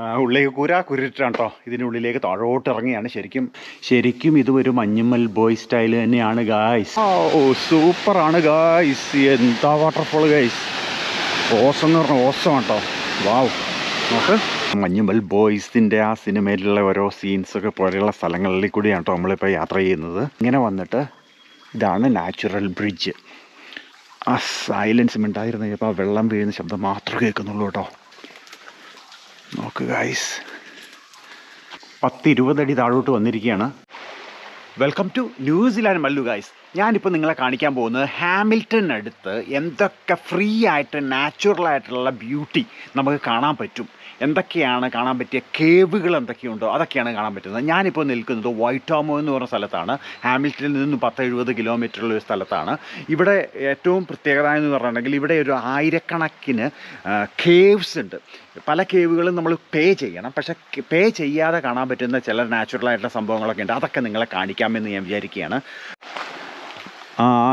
ആ, ഉള്ളിലേക്ക് കൂര കുരിട്ടാണ് കേട്ടോ ഇതിനുള്ളിലേക്ക് താഴോട്ട് ഇറങ്ങിയാണ് ശരിക്കും. ശരിക്കും ഇത് ഒരു മഞ്ഞുമ്മൽ ബോയ് സ്റ്റൈൽ തന്നെയാണ് ഗായ്സ് ഓ. സൂപ്പർ ആണ് ഗായ്സ് എന്താ വാട്ടർഫോൾ ഗായ്സ് ഓസം എന്ന് പറഞ്ഞ ഓസമാണ് കേട്ടോ വാവ് നോക്ക്. മഞ്ഞുമൽ ബോയ്സിന്റെ ആ സിനിമയിലുള്ള ഓരോ സീൻസൊക്കെ പോലെയുള്ള സ്ഥലങ്ങളിൽ കൂടിയാണ് കേട്ടോ നമ്മളിപ്പോൾ യാത്ര ചെയ്യുന്നത്. ഇങ്ങനെ വന്നിട്ട് ഇതാണ് നാച്ചുറൽ ബ്രിഡ്ജ് ആ സൈലൻസ് മിണ്ടായിരുന്നു ഇപ്പോൾ വെള്ളം വീഴുന്ന ശബ്ദം മാത്രമേ കേൾക്കുന്നുള്ളൂ കേട്ടോ നോക്ക് ഗൈസ് പത്ത് ഇരുപതടി താഴോട്ട് വന്നിരിക്കുകയാണ്. Welcome to New Zealand Mallu guys ഞാനിപ്പോൾ നിങ്ങളെ കാണിക്കാൻ പോകുന്നത് ഹാമിൽട്ടൺ അടുത്ത് എന്തൊക്കെ ഫ്രീ ആയിട്ട് നാച്ചുറൽ ആയിട്ടുള്ള ബ്യൂട്ടി നമുക്ക് കാണാൻ പറ്റും. എന്തൊക്കെയാണ് കാണാൻ പറ്റിയ കേവുകൾ എന്തൊക്കെയുണ്ടോ അതൊക്കെയാണ് കാണാൻ പറ്റുന്നത്. ഞാനിപ്പോൾ നിൽക്കുന്നത് വൈറ്റാമോ എന്ന് പറഞ്ഞ സ്ഥലത്താണ്. ഹാമിൽറ്റണിൽ നിന്ന് പത്ത് എഴുപത് കിലോമീറ്ററുള്ള ഒരു സ്ഥലത്താണ്. ഇവിടെ ഏറ്റവും പ്രത്യേകത എന്ന് പറഞ്ഞിട്ടുണ്ടെങ്കിൽ ഇവിടെ ഒരു ആയിരക്കണക്കിന് കേവ്സ് ഉണ്ട്. പല കേവുകളും നമ്മൾ പേ ചെയ്യണം. പക്ഷേ പേ ചെയ്യാതെ കാണാൻ പറ്റുന്ന ചില നാച്ചുറൽ ആയിട്ടുള്ള സംഭവങ്ങളൊക്കെ ഉണ്ട്. അതൊക്കെ നിങ്ങളെ കാണിക്കാമെന്ന് ഞാൻ വിചാരിക്കുകയാണ്.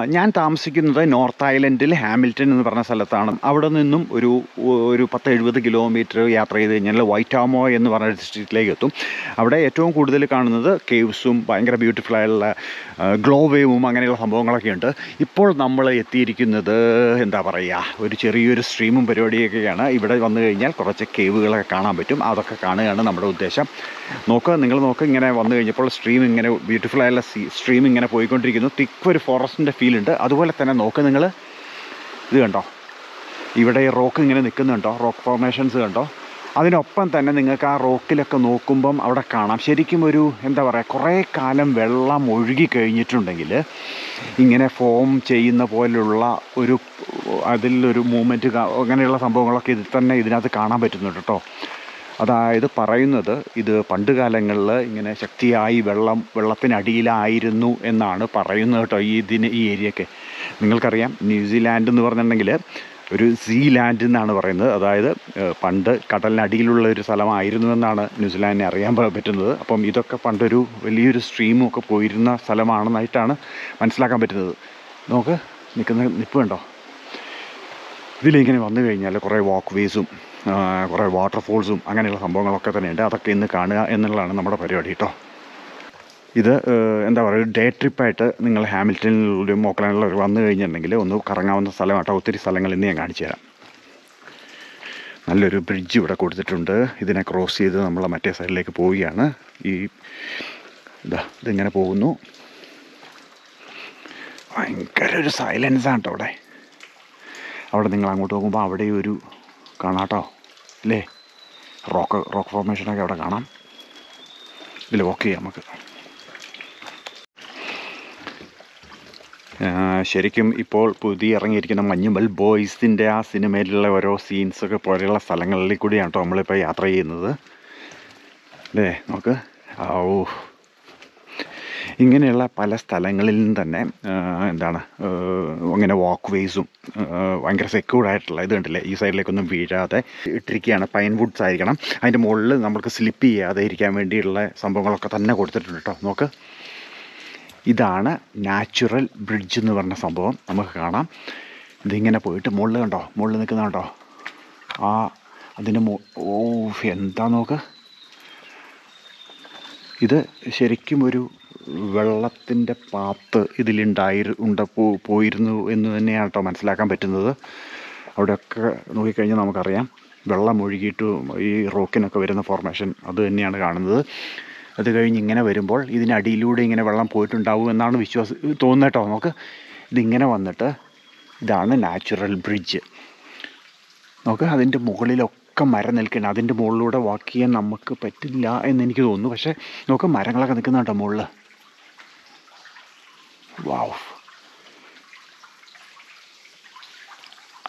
ഞാൻ താമസിക്കുന്നത് നോർത്ത് ഐലൻഡിൽ ഹാമിൽട്ടൺ എന്ന് പറഞ്ഞ സ്ഥലത്താണ്. അവിടെ നിന്നും ഒരു ഒരു പത്ത് എഴുപത് കിലോമീറ്റർ യാത്ര ചെയ്ത് കഴിഞ്ഞാൽ വൈറ്റാമോ എന്ന് പറഞ്ഞ ഡിസ്ട്രിക്റ്റിലേക്ക് എത്തും. അവിടെ ഏറ്റവും കൂടുതൽ കാണുന്നത് കേവ്സും ഭയങ്കര ബ്യൂട്ടിഫുൾ ആയുള്ള ഗ്ലോ വേവും അങ്ങനെയുള്ള സംഭവങ്ങളൊക്കെ ഉണ്ട്. ഇപ്പോൾ നമ്മൾ എത്തിയിരിക്കുന്നത് എന്താ പറയുക ഒരു ചെറിയൊരു സ്ട്രീമും പരിപാടിയൊക്കെയാണ്. ഇവിടെ വന്നു കഴിഞ്ഞാൽ കുറച്ച് കേവുകളൊക്കെ കാണാൻ പറ്റും. അതൊക്കെ കാണുകയാണ് നമ്മുടെ ഉദ്ദേശം. നോക്കുക നിങ്ങൾ നോക്കുക ഇങ്ങനെ വന്നു കഴിഞ്ഞപ്പോൾ സ്ട്രീം ഇങ്ങനെ ബ്യൂട്ടിഫുൾ ആയുള്ള സ്ട്രീം ഇങ്ങനെ പോയിക്കൊണ്ടിരിക്കുന്നു. തിക്ക് ഒരു ഫോറസ്റ്റിന്റെ ഉണ്ട്. അതുപോലെ തന്നെ നോക്കുക നിങ്ങൾ ഇത് കണ്ടോ? ഇവിടെ ഈ റോക്ക് ഇങ്ങനെ നിൽക്കുന്നുണ്ടോ റോക്ക് ഫോർമേഷൻസ് കണ്ടോ? അതിനൊപ്പം തന്നെ നിങ്ങൾക്ക് ആ റോക്കിലൊക്കെ നോക്കുമ്പം അവിടെ കാണാം. ശരിക്കും ഒരു എന്താ പറയുക കുറേ കാലം വെള്ളം ഒഴുകി കഴിഞ്ഞിട്ടുണ്ടെങ്കിൽ ഇങ്ങനെ ഫോം ചെയ്യുന്ന പോലുള്ള ഒരു അതിലൊരു മൂമെന്റ് അങ്ങനെയുള്ള സംഭവങ്ങളൊക്കെ ഇതിൽ തന്നെ ഇതിനകത്ത് കാണാൻ പറ്റുന്നുണ്ട് കേട്ടോ. അതായത് പറയുന്നത് ഇത് പണ്ട് കാലങ്ങളിൽ ഇങ്ങനെ ശക്തിയായി വെള്ളം വെള്ളത്തിനടിയിലായിരുന്നു എന്നാണ് പറയുന്നത് കേട്ടോ ഈ ഇതിന് ഈ ഏരിയയൊക്കെ നിങ്ങൾക്കറിയാം ന്യൂസിലാൻഡ് എന്ന് പറഞ്ഞിട്ടുണ്ടെങ്കിൽ ഒരു സീ ലാൻഡ് എന്നാണ് പറയുന്നത്. അതായത് പണ്ട് കടലിനടിയിലുള്ള ഒരു സ്ഥലമായിരുന്നു എന്നാണ് ന്യൂസിലാൻഡിനെ അറിയാൻ പറ്റുന്നത്. അപ്പം ഇതൊക്കെ പണ്ടൊരു വലിയൊരു സ്ട്രീമും ഒക്കെ പോയിരുന്ന സ്ഥലമാണെന്നായിട്ടാണ് മനസ്സിലാക്കാൻ പറ്റുന്നത്. നമുക്ക് നിൽക്കുന്ന നിൽപ്പ് കണ്ടോ? ഇതിലിങ്ങനെ വന്നു കഴിഞ്ഞാൽ കുറേ വാക്ക് വേസും കുറേ വാട്ടർഫോൾസും അങ്ങനെയുള്ള സംഭവങ്ങളൊക്കെ തന്നെയുണ്ട്. അതൊക്കെ ഇന്ന് കാണുക എന്നുള്ളതാണ് നമ്മുടെ പരിപാടി കേട്ടോ ഇത് എന്താ പറയുക ഡേ ട്രിപ്പായിട്ട് നിങ്ങൾ ഹാമിൽട്ടണിലും ഓക്ലാൻഡിലും വന്നു കഴിഞ്ഞിട്ടുണ്ടെങ്കിൽ ഒന്ന് കറങ്ങാവുന്ന സ്ഥലമാട്ടോ. ഒത്തിരി സ്ഥലങ്ങൾ ഇന്ന് ഞാൻ കാണിച്ചു തരാം. നല്ലൊരു ബ്രിഡ്ജ് ഇവിടെ കൊടുത്തിട്ടുണ്ട്. ഇതിനെ ക്രോസ് ചെയ്ത് നമ്മൾ മറ്റേ സൈഡിലേക്ക് പോവുകയാണ്. ഈ ഇതാ ഇതിങ്ങനെ പോകുന്നു. ഭയങ്കര ഒരു സൈലൻസ് ആണ് കേട്ടോ അവിടെ. അവിടെ നിങ്ങൾ അങ്ങോട്ട് പോകുമ്പോൾ അവിടെ ഒരു കാണാട്ടോ. അല്ലേ റോക്ക് റോക്ക് ഫോർമേഷനൊക്കെ അവിടെ കാണാം. ഇതിൽ വോക്ക് ചെയ്യാം നമുക്ക്. ശരിക്കും ഇപ്പോൾ പുതിയ ഇറങ്ങിയിരിക്കുന്ന മഞ്ഞുമൽ ബോയ്സിന്റെ ആ സിനിമയിലുള്ള ഓരോ സീൻസൊക്കെ പോലെയുള്ള സ്ഥലങ്ങളിൽ കൂടിയാണ് കേട്ടോ നമ്മളിപ്പോൾ യാത്ര ചെയ്യുന്നത്. അല്ലേ നമുക്ക് ഓ ഇങ്ങനെയുള്ള പല സ്ഥലങ്ങളിൽ നിന്ന് തന്നെ എന്താണ് അങ്ങനെ വാക്ക് വേസും ഭയങ്കര സെക്യൂർഡായിട്ടുള്ള ഇത് കണ്ടില്ലേ? ഈ സൈഡിലേക്കൊന്നും വീഴാതെ ഇട്ടിരിക്കുകയാണ്. പൈൻ വുഡ്സ് ആയിരിക്കണം. അതിന്റെ മുകളിൽ നമുക്ക് സ്ലിപ്പ് ചെയ്യാതെ ഇരിക്കാൻ വേണ്ടിയുള്ള സംഭവങ്ങളൊക്കെ തന്നെ കൊടുത്തിട്ടുണ്ട് കേട്ടോ നോക്ക്. ഇതാണ് നാച്ചുറൽ ബ്രിഡ്ജ് എന്ന് പറഞ്ഞ സംഭവം. നമുക്ക് കാണാം. ഇതിങ്ങനെ പോയിട്ട് മുകളിൽ കണ്ടോ? മുകളിൽ നിൽക്കുന്ന കണ്ടോ? ആ അതിന്റെ ഓ എന്താ നോക്ക്? ഇത് ശരിക്കും ഒരു വെള്ളത്തിന്റെ പാത്ത് ഇതിലുണ്ടായി ഉണ്ട് പോയിരുന്നു എന്ന് തന്നെയാണ് കേട്ടോ മനസ്സിലാക്കാൻ പറ്റുന്നത്. അവിടെയൊക്കെ നോക്കിക്കഴിഞ്ഞാൽ നമുക്കറിയാം. വെള്ളം ഒഴുകിയിട്ട് ഈ റോക്കിനൊക്കെ വരുന്ന ഫോർമേഷൻ അത് തന്നെയാണ് കാണുന്നത്. അത് കഴിഞ്ഞ് ഇങ്ങനെ വരുമ്പോൾ ഇതിനടിയിലൂടെ ഇങ്ങനെ വെള്ളം പോയിട്ടുണ്ടാവും എന്നാണ് വിശ്വാസം തോന്നുന്നത് കേട്ടോ നമുക്ക്. ഇതിങ്ങനെ വന്നിട്ട് ഇതാണ് നാച്ചുറൽ ബ്രിഡ്ജ് നമുക്ക് അതിന്റെ മുകളിലൊക്കെ മരം നിൽക്കണം അതിന്റെ മുകളിലൂടെ വാക്ക് ചെയ്യാൻ നമുക്ക് പറ്റില്ല എന്നെനിക്ക് തോന്നുന്നു. പക്ഷേ നമുക്ക് മരങ്ങളൊക്കെ നിൽക്കുന്നുണ്ടോ മുകളിൽ. വാവ്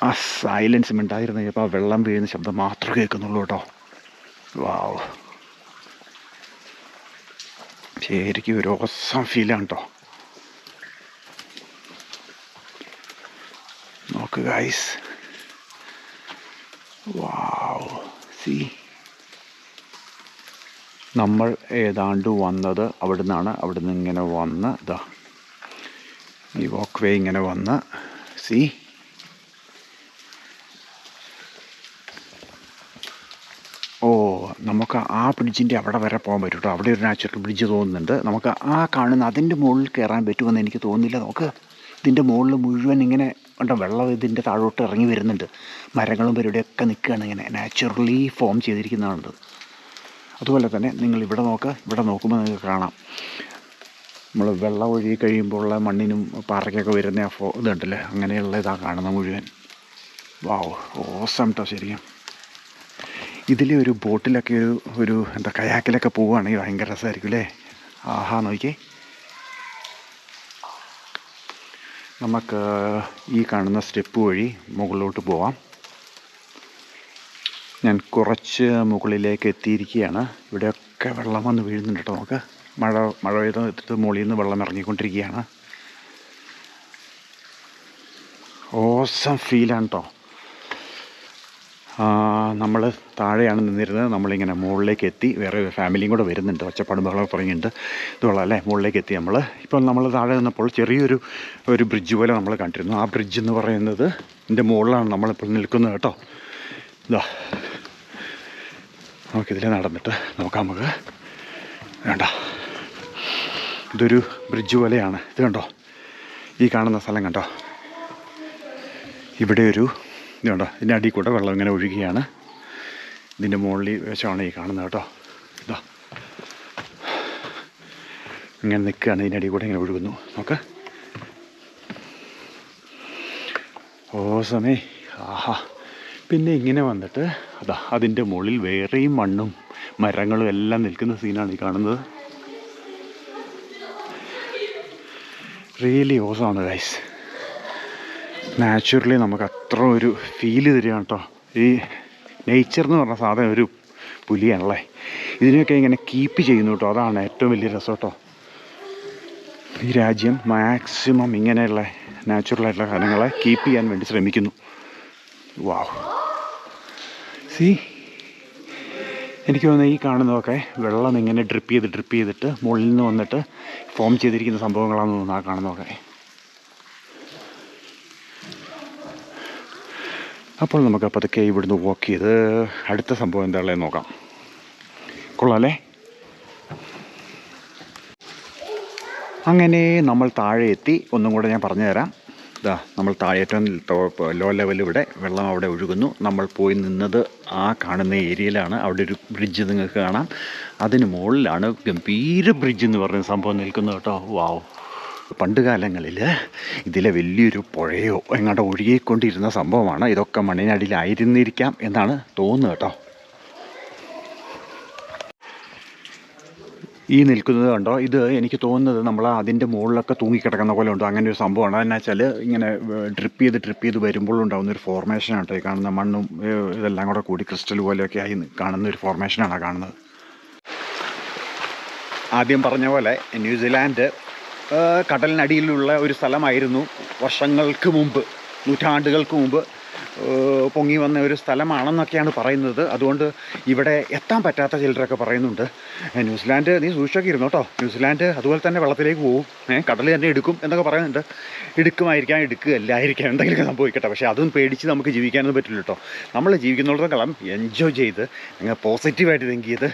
ആ സൈലൻസ് മിണ്ടായിരുന്നു ഇപ്പോൾ ആ വെള്ളം വീഴുന്ന ശബ്ദം മാത്രമേ കേൾക്കുന്നുള്ളൂ കേട്ടോ. വാവ് ശരിക്കും ഒരു ഓസം ഫീലാണ് കേട്ടോ. നോക്ക് ഗൈസ് വാവ് സി നമ്മൾ ഏതാണ്ട് വന്നത് അവിടെ നിന്നാണ് അവിടെ നിന്ന് ഇങ്ങനെ വന്ന് ഇതാ ഈ വാക്ക് വേ ഇങ്ങനെ വന്ന് സി ഓ നമുക്ക് ആ ബ്രിഡ്ജിന്റെ അവിടെ വരെ പോകാൻ പറ്റും കേട്ടോ അവിടെ ഒരു നാച്ചുറൽ ബ്രിഡ്ജ് തോന്നുന്നുണ്ട്. നമുക്ക് ആ കാണുന്ന അതിന്റെ മുകളിൽ കയറാൻ പറ്റുമെന്ന് എനിക്ക് തോന്നുന്നില്ല. നോക്ക്. ഇതിന്റെ മുകളിൽ മുഴുവൻ ഇങ്ങനെ ഉണ്ടോ വെള്ളം ഇതിന്റെ താഴോട്ട് ഇറങ്ങി വരുന്നുണ്ട്. മരങ്ങളും പരിപാടിയൊക്കെ നിൽക്കുകയാണ് ഇങ്ങനെ. നാച്ചുറലി ഫോം ചെയ്തിരിക്കുന്നതാണത്. അതുപോലെ തന്നെ നിങ്ങൾ ഇവിടെ നോക്കുക ഇവിടെ നോക്കുമ്പോൾ നിങ്ങൾക്ക് കാണാം. നമ്മൾ വെള്ളം ഒഴുകി കഴിയുമ്പോൾ ഉള്ള മണ്ണിനും പാറയ്ക്കൊക്കെ വരുന്ന ആ ഫോ ഇതുണ്ടല്ലേ? അങ്ങനെയുള്ള ഇതാണ് കാണുന്നത് മുഴുവൻ. വാവ് ഓസം കേട്ടോ ശരിക്കും. ഇതിലെ ഒരു ബോട്ടിലൊക്കെ ഒരു ഒരു എന്താ കയാക്കിലൊക്കെ പോവുകയാണെങ്കിൽ ഭയങ്കര രസമായിരിക്കും അല്ലേ? ആഹാ നോക്കിയേ. നമുക്ക് ഈ കാണുന്ന സ്റ്റെപ്പ് വഴി മുകളിലോട്ട് പോവാം. ഞാൻ കുറച്ച് മുകളിലേക്ക് എത്തിയിരിക്കുകയാണ്. ഇവിടെയൊക്കെ വെള്ളം വന്ന് വീഴുന്നുണ്ട് കേട്ടോ നമുക്ക്. മഴ മഴ പെയ്ത് മുകളിൽ നിന്ന് വെള്ളം ഇറങ്ങിക്കൊണ്ടിരിക്കുകയാണ്. ഓസം ഫീലാണ് കേട്ടോ നമ്മൾ താഴെയാണ് നിന്നിരുന്നത്. നമ്മളിങ്ങനെ മുകളിലേക്ക് എത്തി. വേറെ ഫാമിലിയും കൂടെ വരുന്നുണ്ട്. ഒച്ചപ്പാടും ബഹളം പറയുന്നുണ്ട് ഇതുള്ള അല്ലേ? മുകളിലേക്ക് എത്തി നമ്മൾ ഇപ്പോൾ നമ്മൾ താഴെ നിന്നപ്പോൾ ചെറിയൊരു ഒരു ബ്രിഡ്ജ് പോലെ നമ്മൾ കണ്ടിരുന്നു. ആ ബ്രിഡ്ജ് എന്ന് പറയുന്നത് ഇതിന്റെ മുകളിലാണ് നമ്മളിപ്പോൾ നിൽക്കുന്നത് കേട്ടോ. ഇതാ നമുക്കിതിലെ നടന്നിട്ട് നോക്കാം നമുക്ക്. വേണ്ട. ഇതൊരു ബ്രിഡ്ജ് പോലെയാണ്. ഇത് കണ്ടോ? ഈ കാണുന്ന സ്ഥലം കണ്ടോ? ഇവിടെ ഒരു ഇത് കണ്ടോ? ഇതിന്റെ അടിയിൽ കൂടെ വെള്ളം ഇങ്ങനെ ഒഴുകിയാണ്. ഇതിന്റെ മുകളിൽ വെച്ചാണ് ഈ കാണുന്നത് കേട്ടോ. ഇതാ. ഇങ്ങനെ നിൽക്കുകയാണ്. ഇതിന്റെ അടിയിൽ കൂടെ ഇങ്ങനെ ഒഴുകുന്നു. നോക്ക്. ഓ സമേ ആഹാ. പിന്നെ ഇങ്ങനെ വന്നിട്ട് അതാ അതിന്റെ മുകളിൽ വേറെയും മണ്ണും മരങ്ങളും എല്ലാം നിൽക്കുന്ന സീനാണ് ഈ കാണുന്നത്. റിയലി ഓസാണ് ഗൈസ് നാച്ചുറലി നമുക്ക് അത്ര ഒരു ഫീൽ തരികയാണ് കേട്ടോ ഈ നേച്ചർ എന്ന് പറഞ്ഞ സാധനം ഒരു പുലിയാണല്ലേ? ഇതിനെയൊക്കെ ഇങ്ങനെ കീപ്പ് ചെയ്യുന്നു കേട്ടോ അതാണ് ഏറ്റവും വലിയ രസം കേട്ടോ ഈ രാജ്യം മാക്സിമം ഇങ്ങനെയുള്ള നാച്ചുറലായിട്ടുള്ള കാര്യങ്ങളെ കീപ്പ് ചെയ്യാൻ വേണ്ടി ശ്രമിക്കുന്നു. വാ സി എനിക്ക് തോന്നുന്നു ഈ കാണുന്നതൊക്കെ വെള്ളം ഇങ്ങനെ ഡ്രിപ്പ് ചെയ്ത് ഡ്രിപ്പ് ചെയ്തിട്ട് മുകളിൽ നിന്ന് വന്നിട്ട് ഫോം ചെയ്തിരിക്കുന്ന സംഭവങ്ങളാണെന്ന് തോന്നുന്നു ആ കാണുന്നതൊക്കെ. അപ്പോൾ നമുക്ക് പതുക്കെ ഇവിടുന്ന് വാക്ക് ചെയ്ത് അടുത്ത സംഭവം എന്താണെന്ന് നോക്കാം. കൊള്ളാമല്ലേ അങ്ങനെ നമ്മൾ താഴെ എത്തി. ഒന്നും കൂടെ ഞാൻ പറഞ്ഞു തരാം ഇതാ നമ്മൾ താഴെ ഏറ്റവും ലോ ലെവൽ ഇവിടെ വെള്ളം അവിടെ ഒഴുകുന്നു. നമ്മൾ പോയി നിന്നത് ആ കാണുന്ന ഏരിയയിലാണ്. അവിടെ ഒരു ബ്രിഡ്ജ് നിങ്ങൾക്ക് കാണാം. അതിന് മുകളിലാണ് ഗംഭീര ബ്രിഡ്ജ് എന്ന് പറയുന്ന സംഭവം നിൽക്കുന്നത് കേട്ടോ. വാവ് പണ്ട് കാലങ്ങളിൽ ഇതിലെ വലിയൊരു പുഴയോ എങ്ങാണ്ട് ഒഴുകിക്കൊണ്ടിരുന്ന സംഭവമാണ്. ഇതൊക്കെ മണ്ണിനടിയിലായിരുന്നിരിക്കാം എന്നാണ് തോന്നുന്നത് കേട്ടോ. ഈ നിൽക്കുന്നത് കണ്ടോ? ഇത് എനിക്ക് തോന്നുന്നത് നമ്മൾ അതിന്റെ മുകളിലൊക്കെ തൂങ്ങിക്കിടക്കുന്ന പോലെ ഉണ്ടോ. അങ്ങനെ ഒരു സംഭവമാണ്. എന്നു വെച്ചാൽ ഇങ്ങനെ ഡ്രിപ്പ് ചെയ്ത് ഡ്രിപ്പ് ചെയ്ത് വരുമ്പോൾ ഉണ്ടാകുന്ന ഒരു ഫോർമേഷനാണ് കേട്ടോ ഈ കാണുന്ന മണ്ണും ഇതെല്ലാം കൂടെ കൂടി ക്രിസ്റ്റൽ പോലെയൊക്കെ ആയി കാണുന്ന ഒരു ഫോർമേഷനാണ് കാണുന്നത്. ആദ്യം പറഞ്ഞ പോലെ ന്യൂസിലാൻഡ് കടലിനടിയിലുള്ള ഒരു സ്ഥലമായിരുന്നു വർഷങ്ങൾക്ക് മുമ്പ് നൂറ്റാണ്ടുകൾക്ക് മുമ്പ് പൊങ്ങി വന്ന ഒരു സ്ഥലമാണെന്നൊക്കെയാണ് പറയുന്നത്. അതുകൊണ്ട് ഇവിടെ എത്താൻ പറ്റാത്ത ചിലരൊക്കെ പറയുന്നുണ്ട്. ന്യൂസിലാൻഡ് നീ സൂക്ഷിച്ചൊക്കെ ഇരുന്നു കേട്ടോ ന്യൂസിലാൻഡ് അതുപോലെ തന്നെ വെള്ളത്തിലേക്ക് പോകും ഏഹ് കടൽ തന്നെ എടുക്കും എന്നൊക്കെ പറയുന്നുണ്ട്. എടുക്കുമായിരിക്കാം എടുക്കുകയല്ലായിരിക്കാം എന്തെങ്കിലുമൊക്കെ സംഭവിക്കട്ടെ. പക്ഷേ അതും പേടിച്ച് നമുക്ക് ജീവിക്കാനൊന്നും പറ്റില്ല കേട്ടോ നമ്മൾ ജീവിക്കുന്നിടത്തോളം എൻജോയ് ചെയ്ത് നിങ്ങൾ പോസിറ്റീവായിട്ട് തിങ്ക് ചെയ്ത്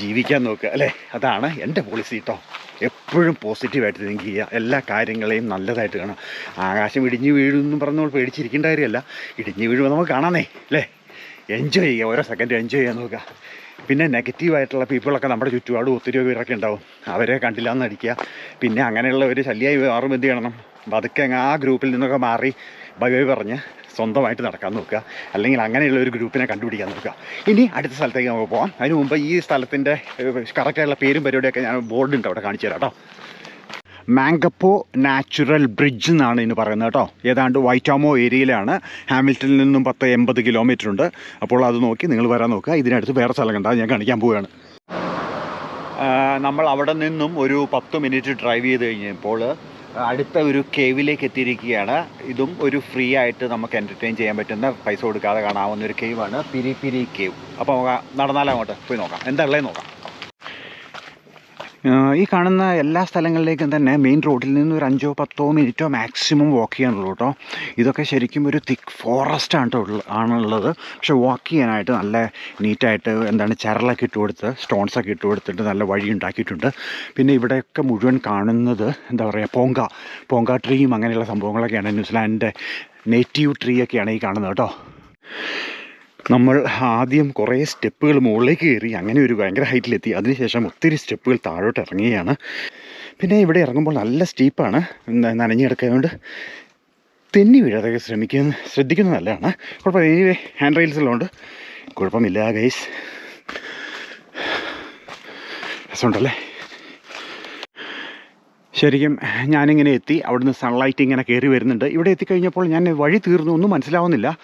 ജീവിക്കാൻ നോക്കുക അല്ലേ? അതാണ് എന്റെ പോളിസി കേട്ടോ എപ്പോഴും പോസിറ്റീവായിട്ട് തിങ്ക് ചെയ്യുക. എല്ലാ കാര്യങ്ങളെയും നല്ലതായിട്ട് കാണാം ആകാശം ഇടിഞ്ഞു വീഴുമെന്നും പറഞ്ഞ് നമ്മൾ പേടിച്ചിരിക്കേണ്ട കാര്യമല്ല. ഇടിഞ്ഞ് വീഴുമ്പോൾ നമുക്ക് കാണാനേ അല്ലേ? എൻജോയ് ചെയ്യുക. ഓരോ സെക്കൻഡ് എൻജോയ് ചെയ്യാൻ നോക്കുക. പിന്നെ നെഗറ്റീവായിട്ടുള്ള പീപ്പിളൊക്കെ നമ്മുടെ ചുറ്റുപാടും ഒത്തിരി പേരൊക്കെ ഉണ്ടാവും. അവരെ കണ്ടില്ല എന്ന് അടിക്കുക പിന്നെ അങ്ങനെയുള്ള ഒരു ശല്യമായി മാറും എന്ത് ചെയ്യണം? അങ്ങ് ആ ഗ്രൂപ്പിൽ നിന്നൊക്കെ മാറി ബൈ ബൈ പറഞ്ഞ് സ്വന്തമായിട്ട് നടക്കാൻ നോക്കുക. അല്ലെങ്കിൽ അങ്ങനെയുള്ള ഒരു ഗ്രൂപ്പിനെ കണ്ടുപിടിക്കാൻ നോക്കുക. ഇനി അടുത്ത സ്ഥലത്തേക്ക് നമുക്ക് പോകാം അതിന് മുമ്പ് ഈ സ്ഥലത്തിന്റെ കറക്റ്റായിട്ടുള്ള പേരും പരിപാടിയൊക്കെ ഞാൻ ബോർഡ് ഉണ്ട് അവിടെ കാണിച്ചു തരാം മാങ്കപ്പോ നാച്ചുറൽ ബ്രിഡ്ജ് എന്നാണ് ഇതിന് പറയുന്നത് കേട്ടോ. ഏതാണ്ട് വൈറ്റാമോ ഏരിയയിലാണ്. ഹാമിൽട്ടണിൽ നിന്നും പത്ത് എൺപത് കിലോമീറ്റർ ഉണ്ട്. അപ്പോൾ അത് നോക്കി നിങ്ങൾ വരാൻ നോക്കുക. ഇതിനടുത്ത് വേറെ സ്ഥലം കണ്ടാൽ ഞാൻ കാണിക്കാൻ പോവുകയാണ്. നമ്മൾ അവിടെ നിന്നും ഒരു പത്ത് മിനിറ്റ് ഡ്രൈവ് ചെയ്ത് കഴിഞ്ഞപ്പോൾ അടുത്ത ഒരു കേവിലേക്ക് എത്തിയിരിക്കുകയാണ് ഇതും ഒരു ഫ്രീ ആയിട്ട് നമുക്ക് എന്റർടൈൻ ചെയ്യാൻ പറ്റുന്ന പൈസ കൊടുക്കാതെ കാണാവുന്ന ഒരു കേവാണ് പിരി പിരി കേവ് അപ്പോൾ നടന്നാലും അങ്ങോട്ട് പോയി നോക്കാം. എന്താ ഉള്ളത് നോക്കാം. ഈ കാണുന്ന എല്ലാ സ്ഥലങ്ങളിലേക്കും തന്നെ മെയിൻ റോഡിൽ നിന്ന് ഒരു അഞ്ചോ പത്തോ മിനിറ്റോ മാക്സിമം വാക്ക് ചെയ്യാനുള്ളൂ കേട്ടോ ഇതൊക്കെ ശരിക്കും ഒരു തിക്ക് ഫോറസ്റ്റ് ആണ് ആണുള്ളത്. പക്ഷെ വാക്ക് ചെയ്യാനായിട്ട് നല്ല നീറ്റായിട്ട് എന്താണ് ചരലൊക്കെ ഇട്ട് കൊടുത്ത് സ്റ്റോൺസൊക്കെ ഇട്ട് കൊടുത്തിട്ട് നല്ല വഴി ഉണ്ടാക്കിയിട്ടുണ്ട്. പിന്നെ ഇവിടെയൊക്കെ മുഴുവൻ കാണുന്നത് എന്താ പറയുക പോങ്ക. പോങ്ക ട്രീയും അങ്ങനെയുള്ള സംഭവങ്ങളൊക്കെയാണ് ന്യൂസിലാൻഡിന്റെ നേറ്റീവ് ട്രീ ഒക്കെയാണ് ഈ കാണുന്നത് കേട്ടോ നമ്മൾ ആദ്യം കുറേ സ്റ്റെപ്പുകൾ മുകളിലേക്ക് കയറി അങ്ങനെ ഒരു ഭയങ്കര ഹൈറ്റിലെത്തി. അതിനുശേഷം ഒത്തിരി സ്റ്റെപ്പുകൾ താഴോട്ട് ഇറങ്ങുകയാണ്. പിന്നെ ഇവിടെ ഇറങ്ങുമ്പോൾ നല്ല സ്റ്റീപ്പാണ്. നനഞ്ഞു കിടക്കുന്നതുകൊണ്ട് തെന്നി വീഴാതൊക്കെ ശ്രമിക്കുന്ന ശ്രദ്ധിക്കുന്നത് നല്ലതാണ്. കുഴപ്പമില്ല. ഇനി ഹാൻഡ് റെയിൽസിലുണ്ട് കുഴപ്പമില്ല ഗൈസ് രസമുണ്ടല്ലേ? ശരിക്കും ഞാനിങ്ങനെ എത്തി. അവിടുന്ന് സൺലൈറ്റ് ഇങ്ങനെ കയറി വരുന്നുണ്ട്. ഇവിടെ എത്തിക്കഴിഞ്ഞപ്പോൾ ഞാൻ വഴി തീർന്നു. ഒന്നും മനസ്സിലാവുന്നില്ല.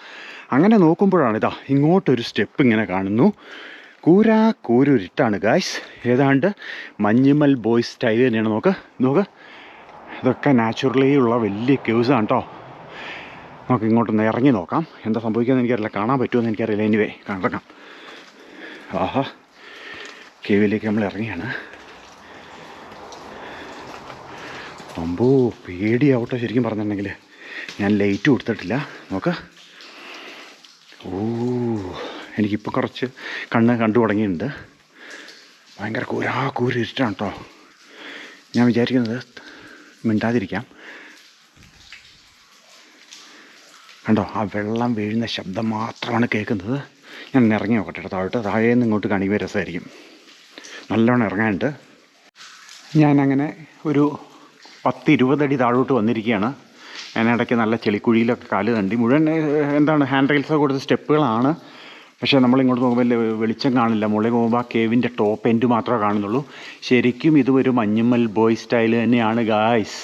അങ്ങനെ നോക്കുമ്പോഴാണ് ഇതാ ഇങ്ങോട്ടൊരു സ്റ്റെപ്പ് ഇങ്ങനെ കാണുന്നു. കൂരാ കൂരുരിട്ടാണ് ഗായ്സ് ഏതാണ്ട് മഞ്ഞുമൽ ബോയ്സ് സ്റ്റൈൽ തന്നെയാണ്. നോക്ക് നോക്ക്. ഇതൊക്കെ നാച്ചുറലി ഉള്ള വലിയ കേവ്സാണ് കേട്ടോ നമുക്ക് ഇങ്ങോട്ടൊന്ന് ഇറങ്ങി നോക്കാം. എന്താ സംഭവിക്കുന്നത് എനിക്കറിയില്ല. കാണാൻ പറ്റുമെന്ന് എനിക്കറിയില്ല. എനിവേ കണ്ടിറങ്ങാം ആഹാ. കേവിലേക്ക് നമ്മൾ ഇറങ്ങിയാണ്. അമ്പോ പേടിയാവട്ടെ ശരിക്കും പറഞ്ഞിട്ടുണ്ടെങ്കിൽ ഞാൻ ലൈറ്റ് കൊടുത്തിട്ടില്ല. നോക്ക. ഓ എനിക്കിപ്പോൾ കുറച്ച് കണ്ണ് കണ്ടു തുടങ്ങിയിട്ടുണ്ട്. ഭയങ്കര കൂരാ കൂരി ഇരുട്ടാണ് കേട്ടോ ഞാൻ വിചാരിക്കുന്നത് മിണ്ടാതിരിക്കാം. കണ്ടോ ആ വെള്ളം വീഴുന്ന ശബ്ദം മാത്രമാണ് കേൾക്കുന്നത്. ഞാൻ ഇറങ്ങി നോക്കട്ടെ കേട്ടോ താഴോട്ട് താഴെ നിന്ന് ഇങ്ങോട്ട് കാണിക്കുമ്പോൾ രസമായിരിക്കും. നല്ലോണം ഇറങ്ങാനുണ്ട്. ഞാനങ്ങനെ ഒരു പത്ത് ഇരുപതടി താഴോട്ട് വന്നിരിക്കുകയാണ്. ഞാൻ ഇടയ്ക്ക് നല്ല ചെളിക്കുഴിയിലൊക്കെ കാൽ തണ്ടി. മുഴുവൻ എന്താണ് ഹാൻഡ് റെയിൽസൊക്കെ കൊടുത്ത സ്റ്റെപ്പുകളാണ്. പക്ഷേ നമ്മൾ ഇങ്ങോട്ട് നോക്കുമ്പോൾ വലിയ വെളിച്ചം കാണില്ല. മുകളിൽ പോകുമ്പോൾ ആ കേവിന്റെ ടോപ്പ് എൻഡ് മാത്രമേ കാണുന്നുള്ളൂ. ശരിക്കും ഇത് ഒരു മഞ്ഞുമ്മൽ ബോയ് സ്റ്റൈൽ തന്നെയാണ് ഗായ്സ്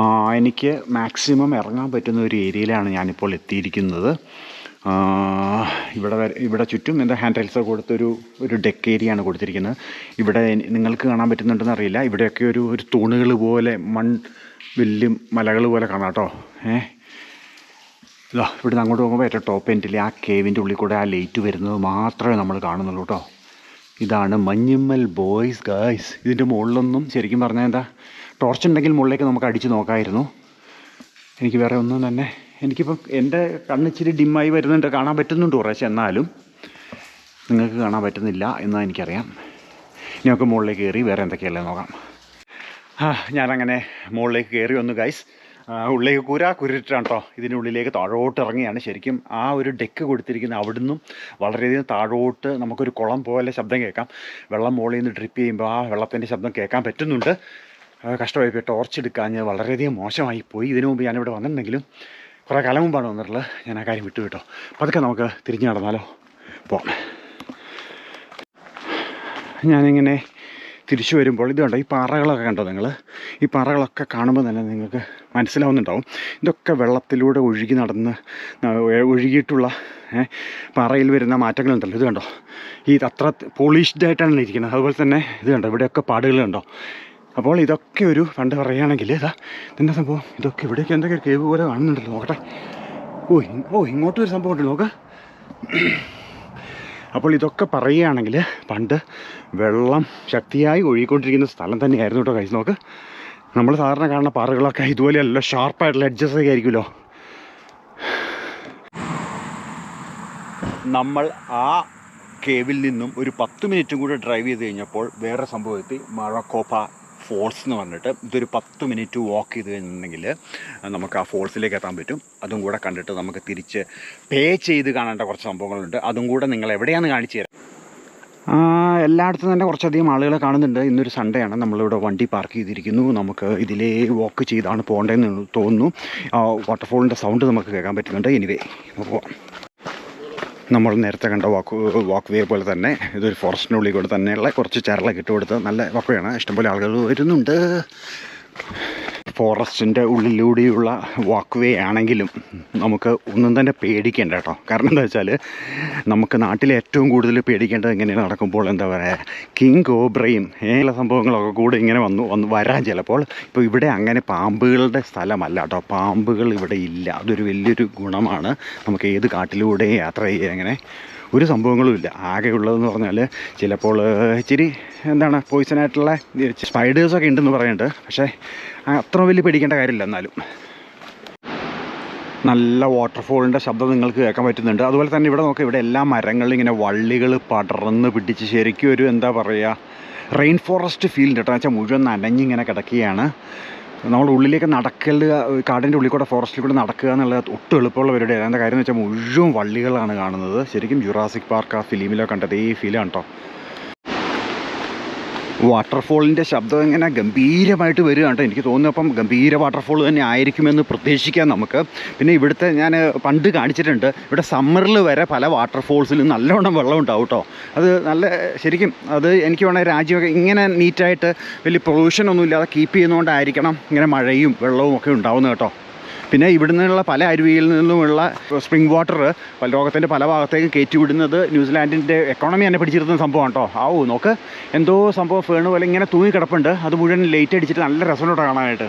ആ എനിക്ക് മാക്സിമം ഇറങ്ങാൻ പറ്റുന്ന ഒരു ഏരിയയിലാണ് ഞാനിപ്പോൾ എത്തിയിരിക്കുന്നത്. ഇവിടെ ഇവിടെ ചുറ്റും എന്താ ഹാൻഡ് റെയിൽസ് കൊടുത്തൊരു ഒരു ഡെക്ക് ഏരിയ ആണ് കൊടുത്തിരിക്കുന്നത്. ഇവിടെ നിങ്ങൾക്ക് കാണാൻ പറ്റുന്നുണ്ടെന്ന് അറിയില്ല. ഇവിടെയൊക്കെ ഒരു ഒരു തൂണുകൾ പോലെ മൺ വലിയ മലകൾ പോലെ കാണാം കേട്ടോ. ഏ? ഇതാ ഇവിടുന്ന് അങ്ങോട്ട് പോകുമ്പോൾ ഏറ്റവും ടോപ്പ് എൻഡിൽ ആ കേവിന്റെ ഉള്ളിൽ കൂടെ ആ ലൈറ്റ് വരുന്നത് മാത്രമേ നമ്മൾ കാണുന്നുള്ളൂ കേട്ടോ. ഇതാണ് മഞ്ഞിമ്മൽ ബോയ്സ് ഗായ്സ് ഇതിന്റെ മുകളിലൊന്നും ശരിക്കും പറഞ്ഞാൽ എന്താ ടോർച്ച് ഉണ്ടെങ്കിൽ മുകളിലേക്ക് നമുക്ക് അടിച്ച് നോക്കാമായിരുന്നു എനിക്ക് വേറെ ഒന്നും തന്നെ എനിക്കിപ്പം എന്റെ കണ്ണിച്ചിരി ഡിമ്മായി വരുന്നുണ്ട്. കാണാൻ പറ്റുന്നുണ്ട് കുറേശ്ശെ. എന്നാലും നിങ്ങൾക്ക് കാണാൻ പറ്റുന്നില്ല എന്ന് എനിക്കറിയാം. നമുക്ക് മുകളിലേക്ക് കയറി വേറെ എന്തൊക്കെയല്ലേ നോക്കാം. ഞാനങ്ങനെ മുകളിലേക്ക് കയറി വന്നു ഗൈസ് ഉള്ളിലേക്ക് കുര കുരിട്ടാണ് കേട്ടോ ഇതിനുള്ളിലേക്ക് താഴോട്ട് ഇറങ്ങിയാണ് ശരിക്കും. ആ ഒരു ഡെക്ക് കൊടുത്തിരിക്കുന്ന അവിടുന്നും വളരെയധികം താഴോട്ട് നമുക്കൊരു കുളം പോലെ ശബ്ദം കേൾക്കാം. വെള്ളം മുകളിൽ നിന്ന് ഡ്രിപ്പ് ചെയ്യുമ്പോൾ ആ വെള്ളത്തിന്റെ ശബ്ദം കേൾക്കാൻ പറ്റുന്നുണ്ട്. കഷ്ടമായി പോയി ടോർച്ച് എടുക്കാൻ വളരെയധികം മോശമായി പോയി. ഇതിനു മുമ്പ് ഞാനിവിടെ വന്നിട്ടുണ്ടെങ്കിലും കുറേ കാലം മുമ്പാണ് വന്നിട്ടുള്ളത് ഞാൻ ആ കാര്യം വിട്ടു കേട്ടോ അപ്പോൾ അതൊക്കെ നമുക്ക് തിരിഞ്ഞു നടന്നാലോ? പോകാം ഞാനിങ്ങനെ തിരിച്ചു വരുമ്പോൾ ഇത് കണ്ടോ ഈ പാറകളൊക്കെ കണ്ടോ നിങ്ങൾ ഈ പാറകളൊക്കെ കാണുമ്പോൾ തന്നെ നിങ്ങൾക്ക് മനസ്സിലാവുന്നുണ്ടാവും. ഇതൊക്കെ വെള്ളത്തിലൂടെ ഒഴുകി നടന്ന് ഒഴുകിയിട്ടുള്ള പാറയിൽ വരുന്ന മാറ്റങ്ങളുണ്ടല്ലോ ഇത് കണ്ടോ? ഈ അത്ര പോളിഷ്ഡ് ആയിട്ടാണ് ഇരിക്കുന്നത്. അതുപോലെ തന്നെ ഇത് കണ്ടോ ഇവിടെയൊക്കെ പാടുകൾ കണ്ടോ? അപ്പോൾ ഇതൊക്കെ ഒരു പണ്ട് പറയുകയാണെങ്കിൽ ഏതാ ഇതിന്റെ സംഭവം? ഇതൊക്കെ ഇവിടെയൊക്കെ എന്തൊക്കെ കേവ് പോലെ കാണുന്നുണ്ടല്ലോ നോക്കട്ടെ. ഓ ഓ ഇങ്ങോട്ടും ഒരു സംഭവം ഉണ്ട് നോക്ക. അപ്പോൾ ഇതൊക്കെ പറയുകയാണെങ്കിൽ പണ്ട് വെള്ളം ശക്തിയായി ഒഴുകിക്കൊണ്ടിരിക്കുന്ന സ്ഥലം തന്നെയായിരുന്നു കേട്ടോ കഴിച്ച് നോക്ക്. നമ്മൾ സാധാരണ കാണുന്ന പാറകളൊക്കെ ഇതുപോലെയല്ല ഷാർപ്പായിട്ടുള്ള എഡ്ജസ് ഒക്കെ ആയിരിക്കുമല്ലോ. നമ്മൾ ആ കേവിൽ നിന്നും ഒരു പത്ത് മിനിറ്റും കൂടെ ഡ്രൈവ് ചെയ്ത് കഴിഞ്ഞപ്പോൾ വേറെ സംഭവത്തിൽ മഴക്കോപ്പ ഫോൾസ് എന്ന് പറഞ്ഞിട്ട് ഇതൊരു പത്ത് മിനിറ്റ് വാക്ക് ചെയ്ത് കഴിഞ്ഞിട്ടുണ്ടെങ്കിൽ നമുക്ക് ആ ഫോൾസിലേക്ക് എത്താൻ പറ്റും. അതും കൂടെ കണ്ടിട്ട് നമുക്ക് തിരിച്ച് പേ ചെയ്ത് കാണേണ്ട കുറച്ച് സംഭവങ്ങളുണ്ട്. അതും കൂടെ നിങ്ങൾ എവിടെയാണ് കാണിച്ചു തരാം. എല്ലായിടത്തും തന്നെ കുറച്ചധികം ആളുകളെ കാണുന്നുണ്ട്. ഇന്നൊരു സൺഡേ ആണ്. നമ്മളിവിടെ വണ്ടി പാർക്ക് ചെയ്തിരിക്കുന്നു. നമുക്ക് ഇതിലേ വാക്ക് ചെയ്താണ് പോകേണ്ടതെന്ന് തോന്നുന്നു. വാട്ടർഫോളിന്റെ സൗണ്ട് നമുക്ക് കേൾക്കാൻ പറ്റുന്നുണ്ട്. എനിവേ പോവാം. നമ്മൾ നേരത്തെ കണ്ട വാക്ക് വാക്ക് വേ പോലെ തന്നെ ഇതൊരു ഫോറസ്റ്റിനുള്ളിൽ കൂടെ തന്നെയുള്ള കുറച്ച് ചരളൊക്കെ ഇട്ട് കൊടുത്ത് നല്ല വാക്കുകയാണ് ഇഷ്ടംപോലെ ആളുകൾ വരുന്നുണ്ട്. ഫോറസ്റ്റിന്റെ ഉള്ളിലൂടെയുള്ള വാക്ക് വേ ആണെങ്കിലും നമുക്ക് ഒന്നും തന്നെ പേടിക്കേണ്ട കേട്ടോ. കാരണം എന്താ വെച്ചാൽ നമുക്ക് നാട്ടിൽ ഏറ്റവും കൂടുതൽ പേടിക്കേണ്ടത് എങ്ങനെ നടക്കുമ്പോൾ എന്താ പറയുക കിങ് കോബ്രയും ഏല സംഭവങ്ങളൊക്കെ കൂടെ ഇങ്ങനെ വന്നു വന്ന് വരാൻ ചിലപ്പോൾ ഇപ്പോൾ ഇവിടെ അങ്ങനെ പാമ്പുകളുടെ സ്ഥലമല്ല കേട്ടോ. പാമ്പുകൾ ഇവിടെ ഇല്ല. അതൊരു വലിയൊരു ഗുണമാണ്. നമുക്ക് ഏത് കാട്ടിലൂടെ യാത്ര ചെയ്യുക അങ്ങനെ ഒരു സംഭവങ്ങളും ഇല്ല. ആകെ ഉള്ളതെന്ന് പറഞ്ഞാൽ ചിലപ്പോൾ ഇച്ചിരി എന്താണ് പോയിസൺ ആയിട്ടുള്ള സ്പൈഡേഴ്സൊക്കെ ഉണ്ടെന്ന് പറയുന്നുണ്ട് പക്ഷേ അത്ര വലിയ പേടിക്കേണ്ട കാര്യമില്ല എന്നാലും. നല്ല വാട്ടർഫോളിന്റെ ശബ്ദം നിങ്ങൾക്ക് കേൾക്കാൻ പറ്റുന്നുണ്ട്. അതുപോലെ തന്നെ ഇവിടെ നോക്കാം ഇവിടെ എല്ലാ മരങ്ങളിലും ഇങ്ങനെ വള്ളികൾ പടർന്ന് പിടിച്ച് ശരിക്കും ഒരു എന്താ പറയുക റെയിൻ ഫോറസ്റ്റ് ഫീൽ കേട്ടോ. എന്ന് വെച്ചാൽ മുഴുവൻ നനഞ്ഞിങ്ങനെ കിടക്കുകയാണ്. നമ്മൾ ഉള്ളിലേക്ക് നടക്കൽ കാടിന്റെ ഉള്ളിൽ കൂടെ ഫോറസ്റ്റിൽ കൂടെ നടക്കുക എന്നുള്ളത് ഒട്ടും എളുപ്പമുള്ള പരിപാടി അതിന്റെ കാര്യം എന്ന് വെച്ചാൽ മുഴുവൻ വള്ളികളാണ് കാണുന്നത്. ശരിക്കും ജുറാസിക് പാർക്ക് ആ ഫിലിമിലോ കണ്ടത് ഈ ഫീലാണ് കേട്ടോ. വാട്ടർഫോളിന്റെ ശബ്ദം ഇങ്ങനെ ഗംഭീരമായിട്ട് വരികയാണ് കേട്ടോ. എനിക്ക് തോന്നുന്നു അപ്പം ഗംഭീര വാട്ടർഫോൾ തന്നെ ആയിരിക്കുമെന്ന് പ്രതീക്ഷിക്കാം നമുക്ക്. പിന്നെ ഇവിടുത്തെ ഞാൻ പണ്ട് കാണിച്ചിട്ടുണ്ട്. ഇവിടെ സമ്മറിൽ വരെ പല വാട്ടർഫോൾസിലും നല്ലവണ്ണം വെള്ളം ഉണ്ടാവും കേട്ടോ. അത് നല്ല ശരിക്കും അത് എനിക്ക് വേണേൽ രാജ്യമൊക്കെ ഇങ്ങനെ നീറ്റായിട്ട് വലിയ പൊല്യൂഷൻ ഒന്നും ഇല്ലാതെ കീപ്പ് ചെയ്യുന്നതുകൊണ്ടായിരിക്കണം ഇങ്ങനെ മഴയും വെള്ളവും ഒക്കെ ഉണ്ടാവുന്നത് കേട്ടോ. പിന്നെ നിന്നുള്ള പല അരുവിയിൽ നിന്നുമുള്ള സ്പ്രിംഗ് വാട്ടർ പല ലോകത്തിന്റെ പല ഭാഗത്തേക്ക് കയറ്റി വിടുന്നത് ന്യൂസിലാൻഡിന്റെ എക്കോണമി തന്നെ പിടിച്ചിരുന്ന സംഭവമാണ് കേട്ടോ. ആവൂ നോക്ക്. എന്തോ സംഭവം ഫേണ് പോലെ ഇങ്ങനെ തൂങ്ങി കിടപ്പുണ്ട്. അത് മുഴുവൻ ലൈറ്റ് അടിച്ചിട്ട് നല്ല രസമുണ്ടോ കാണാനായിട്ട്.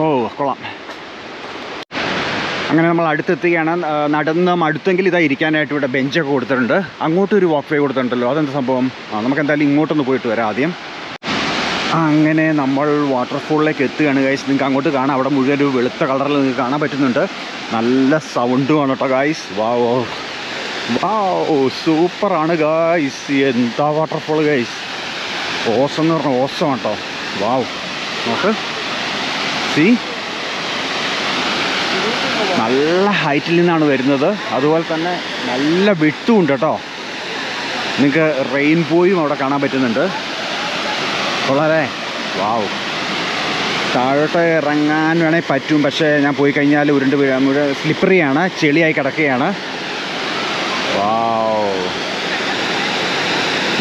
ഓ കൊള്ളാം. അങ്ങനെ നമ്മൾ അടുത്തെത്തുകയാണ് നടന്ന് മടുത്തെങ്കിൽ ഇതാ ഇരിക്കാനായിട്ട് ഇവിടെ ബെഞ്ചൊക്കെ കൊടുത്തിട്ടുണ്ട്. അങ്ങോട്ടൊരു വാക്ക് വേ കൊടുത്തിട്ടുണ്ടല്ലോ. അതെന്താ സംഭവം? ആ നമുക്ക് എന്തായാലും ഇങ്ങോട്ടൊന്ന് പോയിട്ട് വരാം ആദ്യം. അങ്ങനെ നമ്മൾ വാട്ടർഫോളിലേക്ക് എത്തുകയാണ് ഗൈസ് നിങ്ങൾക്ക് അങ്ങോട്ട് കാണാം. അവിടെ മുഴുവൻ ഒരു വെളുത്ത കളറിൽ നിങ്ങൾക്ക് കാണാൻ പറ്റുന്നുണ്ട്. നല്ല സൗണ്ടുമാണ് കേട്ടോ ഗൈസ് വാ ഓ വാ ഓ സൂപ്പറാണ് ഗൈസ് എന്താ വാട്ടർഫോൾ ഗൈസ് ഓസം എന്ന് പറഞ്ഞാൽ ഓസം കേട്ടോ വാവ് നോക്ക്. സി നല്ല ഹൈറ്റിൽ നിന്നാണ് വരുന്നത്. അതുപോലെ തന്നെ നല്ല വെട്ടുമുണ്ട് കേട്ടോ. നിങ്ങൾക്ക് റെയിൻബോയും അവിടെ കാണാൻ പറ്റുന്നുണ്ട്. കൊള്ളാലേ വാവ്. താഴോട്ട് ഇറങ്ങാൻ വേണേൽ പറ്റും. പക്ഷേ ഞാൻ പോയി കഴിഞ്ഞാൽ ഉരുണ്ട് വീഴാൻ മുഴുവൻ സ്ലിപ്പറിയാണ് ചെളിയായി കിടക്കുകയാണ്. വാവ്.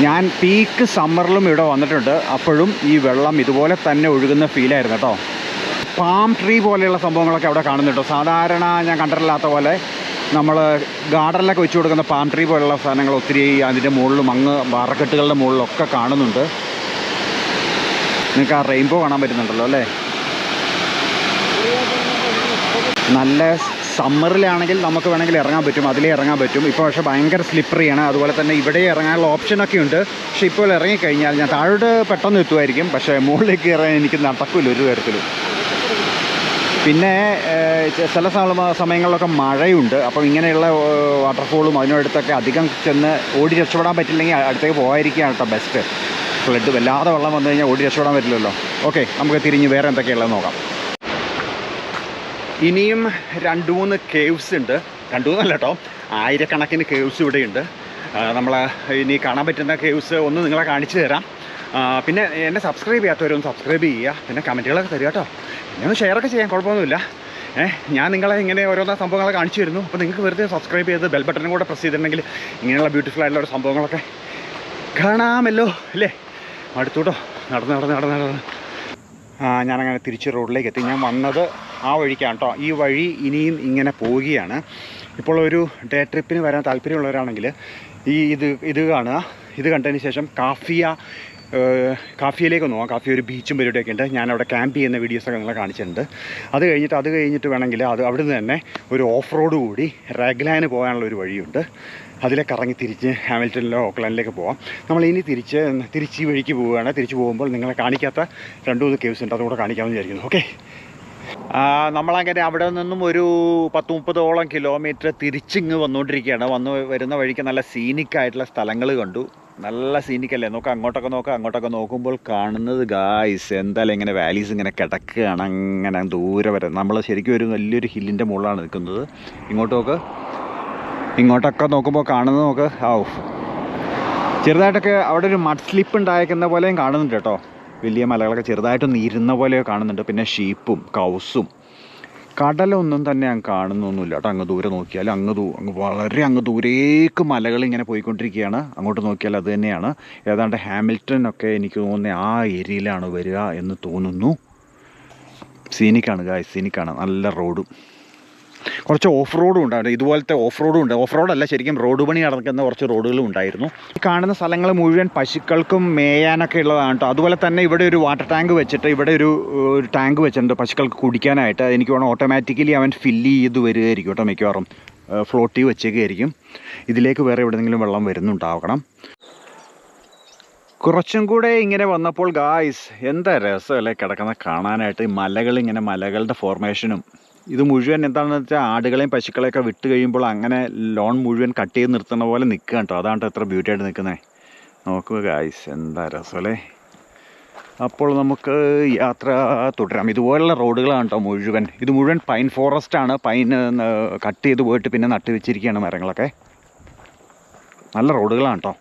ഞാൻ പീക്ക് സമ്മറിലും ഇവിടെ വന്നിട്ടുണ്ട്. അപ്പോഴും ഈ വെള്ളം ഇതുപോലെ തന്നെ ഒഴുകുന്ന ഫീലായിരുന്നു കേട്ടോ. പാം ട്രീ പോലെയുള്ള സംഭവങ്ങളൊക്കെ അവിടെ കാണുന്നുണ്ടോ. സാധാരണ ഞാൻ കണ്ടിട്ടില്ലാത്ത പോലെ നമ്മൾ ഗാർഡനിലൊക്കെ വെച്ച് കൊടുക്കുന്ന പാം ട്രീ പോലെയുള്ള സാധനങ്ങൾ ഒത്തിരി അതിന്റെ മുകളിലും അങ്ങ് വാറക്കെട്ടുകളുടെ മുകളിലൊക്കെ കാണുന്നുണ്ട്. നിങ്ങൾക്ക് ആ റെയിൻബോ കാണാൻ പറ്റുന്നുണ്ടല്ലോ അല്ലേ? നല്ല സമ്മറിലാണെങ്കിൽ നമുക്ക് വേണമെങ്കിൽ ഇറങ്ങാൻ പറ്റും അതിലേ ഇറങ്ങാൻ പറ്റും. ഇപ്പോൾ പക്ഷേ ഭയങ്കര സ്ലിപ്പറിയാണ് അതുപോലെ തന്നെ ഇവിടെ ഇറങ്ങാനുള്ള ഓപ്ഷനൊക്കെ ഉണ്ട്. പക്ഷേ ഇപ്പോൾ ഇറങ്ങിക്കഴിഞ്ഞാൽ ഞാൻ താഴോട്ട് പെട്ടെന്ന് എത്തുമായിരിക്കും. പക്ഷേ മുകളിലേക്ക് ഇറങ്ങാൻ എനിക്ക് നടക്കില്ല ഒരു തരത്തിലും. പിന്നെ ചില സമ- സമയങ്ങളിലൊക്കെ മഴയുണ്ട്. അപ്പം ഇങ്ങനെയുള്ള വാട്ടർഫോളും അതിനടുത്തൊക്കെ അധികം ചെന്ന് ഓടി രക്ഷപ്പെടാൻ പറ്റില്ലെങ്കിൽ അടുത്തേക്ക് പോകാതിരിക്കുകയാണ് കേട്ടോ ബെസ്റ്റ് ഫ്ലഡ് വല്ലാതെ വെള്ളം വന്നു കഴിഞ്ഞാൽ ഓടി രക്ഷപ്പെടാൻ പറ്റില്ലല്ലോ. ഓക്കെ നമുക്ക് തിരിഞ്ഞ് വേറെ എന്തൊക്കെയുള്ളത് നോക്കാം. ഇനിയും രണ്ട് മൂന്ന് കേവ്സ് ഉണ്ട്. രണ്ട് മൂന്നല്ല കേട്ടോ. ആയിരക്കണക്കിന് കേവ്സ് ഇവിടെയുണ്ട്. നമ്മൾ ഇനി കാണാൻ പറ്റുന്ന കേവ്സ് ഒന്ന് നിങ്ങളെ കാണിച്ചു തരാം. പിന്നെ എന്നെ സബ്സ്ക്രൈബ് ചെയ്യാത്തവരൊന്ന് സബ്സ്ക്രൈബ് ചെയ്യുക. പിന്നെ കമന്റുകളൊക്കെ തരിക കേട്ടോ. പിന്നെ ഒന്ന് ഷെയറൊക്കെ ചെയ്യാൻ കുഴപ്പമൊന്നുമില്ല. ഏഹ് ഞാൻ നിങ്ങളെ ഇങ്ങനെ ഓരോന്ന സംഭവങ്ങളെ കാണിച്ചു തരുന്നു. അപ്പോൾ നിങ്ങൾക്ക് വെറുതെ സബ്സ്ക്രൈബ് ചെയ്ത് ബെൽ ബട്ടനും കൂടെ പ്രസ് ചെയ്തിട്ടുണ്ടെങ്കിൽ ഇങ്ങനെയുള്ള ബ്യൂട്ടിഫുൾ ആയിട്ടുള്ള സംഭവങ്ങളൊക്കെ കാണാമല്ലോ അല്ലേ? അടുത്തൂട്ടോ. നടന്ന് നടന്ന് നടന്ന് നടന്ന്. ഞാനങ്ങനെ തിരിച്ച് റോഡിലേക്ക് എത്തി ഞാൻ വന്നത് ആ വഴിക്കാണ് കേട്ടോ ഈ വഴി ഇനിയും ഇങ്ങനെ പോവുകയാണ്. ഇപ്പോൾ ഒരു ഡേ ട്രിപ്പിന് വരാൻ താല്പര്യമുള്ളവരാണെങ്കിൽ ഈ ഇത് ഇത് കാണുക. ഇത് കണ്ടതിന് ശേഷം കാഫിയ ഏഹ്, കാഫിയയിലേക്ക് നോക്കാം കാഫി ഒരു ബീച്ചും പരിപാടിയൊക്കെ ഉണ്ട്. ഞാൻ അവിടെ ക്യാമ്പ് ചെയ്യുന്ന വീഡിയോസൊക്കെ നിങ്ങളെ കാണിച്ചിട്ടുണ്ട്. അത് കഴിഞ്ഞിട്ട് അത് കഴിഞ്ഞിട്ട് വേണമെങ്കിൽ അത് അവിടെ നിന്ന് തന്നെ ഒരു ഓഫ് റോഡ് കൂടി റഗ്ലാന് പോകാനുള്ള ഒരു വഴിയുണ്ട്. അതിലേക്ക് ഇറങ്ങി തിരിച്ച് ഹാമിൽട്ടണിലോ ഓക്ലാൻഡിലേക്ക് പോവാം. നമ്മൾ ഇനി തിരിച്ച് തിരിച്ച് ഈ വഴിക്ക് പോവുകയാണ്. തിരിച്ച് പോകുമ്പോൾ നിങ്ങളെ കാണിക്കാത്ത രണ്ട് മൂന്ന് കേസ് ഉണ്ട്. അതുകൂടെ കാണിക്കാമെന്ന് വിചാരിക്കുന്നു. ഓക്കെ നമ്മളങ്ങനെ അവിടെ നിന്നും ഒരു പത്ത് മുപ്പതോളം കിലോമീറ്റർ തിരിച്ചിങ്ങ് വന്നുകൊണ്ടിരിക്കുകയാണ്. വന്ന് വരുന്ന വഴിക്ക് നല്ല സീനിക്കായിട്ടുള്ള സ്ഥലങ്ങൾ കണ്ടു. നല്ല സീനിക്കല്ലേ? നോക്കാം അങ്ങോട്ടൊക്കെ നോക്കാം അങ്ങോട്ടൊക്കെ നോക്കുമ്പോൾ കാണുന്നത് ഗായ്സ് എന്തായാലും ഇങ്ങനെ വാലീസ് ഇങ്ങനെ കിടക്കുകയാണ് അങ്ങനെ ദൂരെ വരെ. നമ്മൾ ശരിക്കും ഒരു വലിയൊരു ഹില്ലിന്റെ മുകളിലാണ് നിൽക്കുന്നത്. ഇങ്ങോട്ടൊക്കെ ഇങ്ങോട്ടൊക്കെ നോക്കുമ്പോൾ കാണുന്നത് നോക്ക്. ആവു ചെറുതായിട്ടൊക്കെ അവിടെ ഒരു മഡ് സ്ലിപ്പ് ഉണ്ടായിരിക്കുന്ന പോലെയും കാണുന്നുണ്ട് കേട്ടോ. വലിയ മലകളൊക്കെ ചെറുതായിട്ടൊന്ന് ഇരുന്ന പോലെയൊക്കെ കാണുന്നുണ്ട്. പിന്നെ ഷീപ്പും കൗസും കടലൊന്നും തന്നെ ഞാൻ കാണുന്നൊന്നുമില്ല. കേട്ടോ അങ്ങ് ദൂരെ നോക്കിയാൽ അങ്ങ് ദൂ അങ്ങ് വളരെ അങ്ങ് ദൂരേക്ക് മലകൾ ഇങ്ങനെ പോയിക്കൊണ്ടിരിക്കുകയാണ്. അങ്ങോട്ട് നോക്കിയാൽ അത് തന്നെയാണ്. ഏതാണ്ട് ഹാമിൽട്ടൺ ഒക്കെ എനിക്ക് തോന്നുന്ന ആ ഏരിയയിലാണ് വരിക എന്ന് തോന്നുന്നു. സീനിക്കാണ് ഗായ് സീനിക്കാണ്. നല്ല റോഡും. കുറച്ച് ഓഫ് റോഡും ഉണ്ടായിരുന്നു. ഇതുപോലത്തെ ഓഫ് റോഡും ഉണ്ട്. ഓഫ് റോഡല്ല ശരിക്കും റോഡ് പണി നടക്കുന്ന കുറച്ച് റോഡുകളും ഉണ്ടായിരുന്നു. ഈ കാണുന്ന സ്ഥലങ്ങൾ മുഴുവൻ പശുക്കൾക്കും മേയാനൊക്കെ ഉള്ളതാണ് കേട്ടോ. അതുപോലെ തന്നെ ഇവിടെ ഒരു വാട്ടർ ടാങ്ക് വെച്ചിട്ട് ഇവിടെ ഒരു ഒരു ടാങ്ക് വെച്ചിട്ടുണ്ട് പശുക്കൾക്ക് കുടിക്കാനായിട്ട്. എനിക്ക് വേണം ഓട്ടോമാറ്റിക്കലി അവൻ ഫില്ല് ചെയ്ത് വരികയായിരിക്കും കേട്ടോ മിക്കവാറും. ഫ്ലോട്ടി വെച്ചേക്കായിരിക്കും ഇതിലേക്ക് വേറെ എവിടെയെങ്കിലും വെള്ളം വരുന്നുണ്ടാവണം. കുറച്ചും കൂടെ ഇങ്ങനെ വന്നപ്പോൾ ഗായ്സ് എന്താ രസമല്ലേ കിടക്കുന്ന കാണാനായിട്ട്. മലകൾ ഇങ്ങനെ മലകളുടെ ഫോർമേഷനും ഇത് മുഴുവൻ എന്താണെന്ന് വെച്ചാൽ ആടുകളെയും പശുക്കളെയൊക്കെ വിട്ട് കഴിയുമ്പോൾ അങ്ങനെ ലോൺ മുഴുവൻ കട്ട് ചെയ്ത് നിർത്തുന്ന പോലെ നിൽക്കുക കേട്ടോ അതാണ് എത്ര ബ്യൂട്ടി ആയിട്ട് നിൽക്കുന്നത് നോക്കുക ഗായ്സ് എന്താ രസമല്ലേ അപ്പോൾ നമുക്ക് യാത്ര തുടരാം. ഇതുപോലുള്ള റോഡുകളാണ് കേട്ടോ മുഴുവൻ. ഇത് മുഴുവൻ പൈൻ ഫോറസ്റ്റ് ആണ്. പൈൻ കട്ട് ചെയ്ത് പോയിട്ട് പിന്നെ നട്ടുവെച്ചിരിക്കുകയാണ് മരങ്ങളൊക്കെ. നല്ല റോഡുകളാണ് കേട്ടോ